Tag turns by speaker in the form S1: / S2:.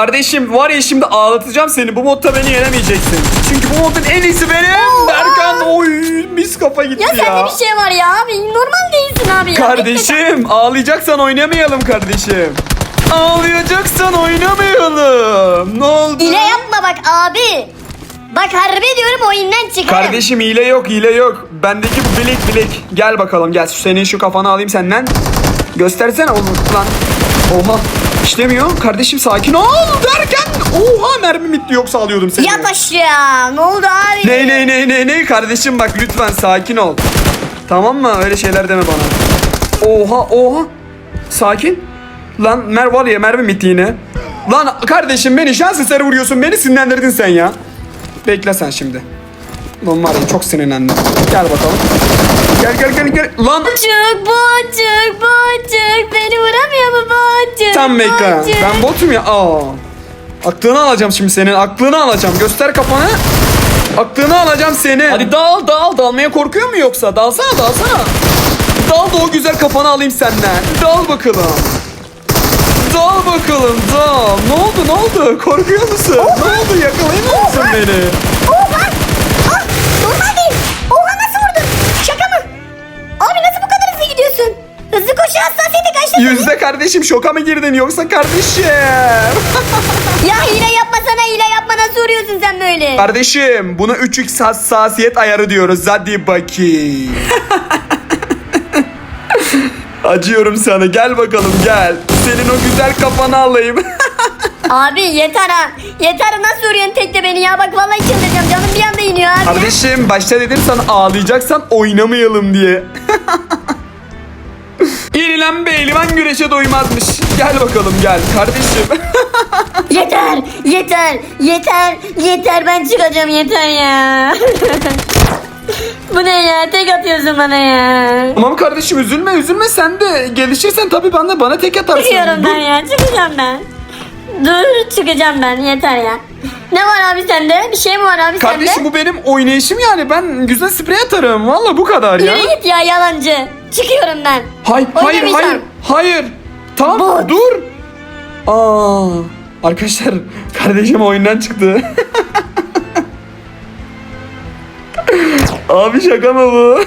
S1: Kardeşim var ya şimdi ağlatacağım seni. Bu modda beni yenemeyeceksin. Çünkü bu modun en iyisi benim. Berkan oy mis kafa gitti
S2: Ya
S1: ya.
S2: sende bir şey var ya abi. Normal değilsin abi ya.
S1: Kardeşim ağlayacaksan oynamayalım kardeşim. Ağlayacaksan oynamayalım. Ne oldu?
S2: Hile yapma bak abi. Bak harbi diyorum oyundan çıkarım.
S1: Kardeşim hile yok hile yok. Bendeki bu bilek bilek. Gel bakalım gel. Senin şu kafanı alayım senden. Göstersene oğlum lan. Oha. İşlemiyor. Kardeşim sakin ol derken. Oha mermi bitti yoksa alıyordum seni.
S2: Yat aşağı. Ne oldu abi?
S1: Ne ne ne ne ne kardeşim bak lütfen sakin ol. Tamam mı? Öyle şeyler deme bana. Oha oha. Sakin. Lan mer var ya mermi bitti yine. Lan kardeşim beni şans eseri vuruyorsun. Beni sinirlendirdin sen ya. Bekle sen şimdi. Lan var ya çok sinirlendim. Gel bakalım. Gel gel gel gel. Lan
S2: Boçuk boçuk boçuk. Beni?
S1: Tam bekle. Ben botum ya. Aa. Aklını alacağım şimdi senin. Aklını alacağım. Göster kafanı. Aklını alacağım senin. Hadi dal dal. Dalmaya korkuyor mu yoksa? Dalsana dalsana. Dal da o güzel kafanı alayım senden. Dal bakalım. Dal bakalım dal. Ne oldu ne oldu? Korkuyor musun? Ne oldu? Yakalayamıyor musun beni?
S2: Oha! Ah! Normal değil. Oha nasıl vurdun? Şaka mı? Abi nasıl bu kadar hızlı gidiyorsun? Hızlı koşu hassasiyeti
S1: Yüzde kardeşim şoka mı girdin yoksa kardeşim?
S2: Ya hile yapma sana hile yapma nasıl vuruyorsun sen böyle?
S1: Kardeşim buna 3x hassasiyet ayarı diyoruz. Hadi bakayım. Acıyorum sana. Gel bakalım gel. Senin o güzel kafanı alayım.
S2: Abi yeter ha. Yeter nasıl vuruyorsun tekte beni ya bak vallahi çıldıracağım canım bir anda iniyor abi.
S1: Kardeşim başta dedim sana ağlayacaksan oynamayalım diye. İnilen beylivan güreşe doymazmış. Gel bakalım gel kardeşim.
S2: Yeter yeter yeter yeter ben çıkacağım yeter ya. Bu ne ya tek atıyorsun bana ya.
S1: tamam kardeşim üzülme üzülme sen de gelişirsen tabii bana bana tek atarsın.
S2: Çıkıyorum
S1: Dur.
S2: ben ya çıkacağım ben. Dur çıkacağım ben yeter ya. Ne var abi sende? Bir şey mi var abi
S1: Kardeşim
S2: sende?
S1: bu benim oynayışım yani ben güzel sprey atarım. Valla bu kadar ya.
S2: Yürü git ya yalancı. Çıkıyorum ben.
S1: Hay, hayır hayır hayır. Tamam
S2: Bot.
S1: dur. Aa, arkadaşlar kardeşim oyundan çıktı. Abi şaka mı bu?